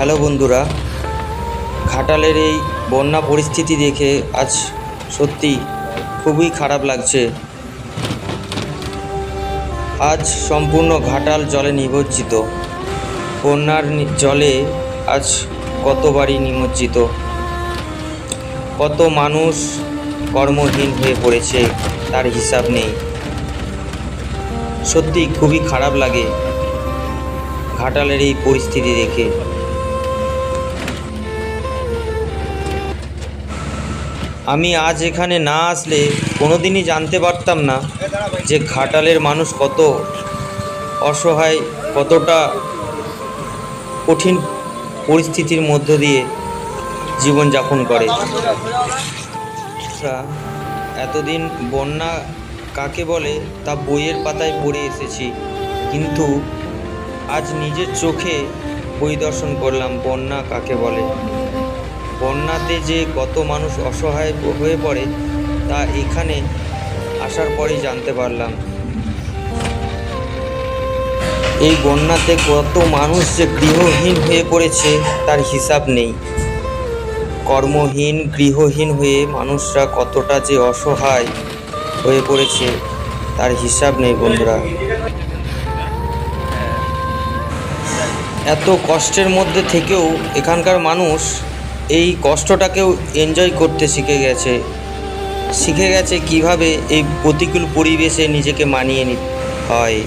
Hello বন্ধুরা, ঘাটালের এই বন্যা পরিস্থিতি দেখে আজ সত্যি খুবই খারাপ লাগছে। আজ সম্পূর্ণ ঘাটাল জলে নিমজ্জিত। বন্যার জলে আজ কত বাড়ি নিমজ্জিত। কত মানুষ কর্মহীন হয়ে পড়েছে তার হিসাব নেই। সত্যি খুবই খারাপ লাগে ঘাটালের এই পরিস্থিতি দেখে। আমি আজ এখানে না আসলে কোনোদিনই জানতে পারতাম না যে ঘাটালের মানুষ কত অসহায়, কতটা কঠিন পরিস্থিতির মধ্য দিয়ে জীবনযাপন করে। এতদিন বন্যা কাকে বলে তা বইয়ের পাতায় পড়ে এসেছি, কিন্তু আজ নিজের চোখে পরিদর্শন করলাম বন্যা কাকে বলে। বন্যাতে যে কত মানুষ অসহায় হয়ে পড়ে, তা এখানে আসার পরেই জানতে পারলাম। এই বন্যাতে কত মানুষ যে গৃহহীন হয়ে পড়েছে, তার হিসাব নেই। কর্মহীন, গৃহহীন হয়ে মানুষরা কতটা যে অসহায় হয়ে পড়েছে, তার হিসাব নেই বন্ধুরা। এত কষ্টের মধ্যে থেকেও এখানকার মানুষ এই কষ্টটাকেও এনজয় করতে শিখে গেছে। শিখে গেছে কীভাবে এই প্রতিকূল পরিবেশে নিজেকে মানিয়ে নিতে হয়।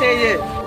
चाहिए।